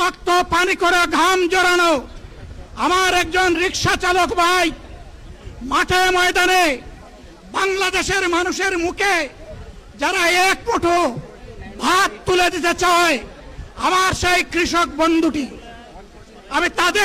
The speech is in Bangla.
রক্ত, পানি করে ঘাম জড়ানো। আমার একজন রিক্সা চালক ভাই, মাঠে ময়দানে বাংলাদেশের মানুষের মুখে যারা এক মুঠো ভাত তুলে দিতে চায়, আমার সেই কৃষক বন্ধুটি। আমি তাদের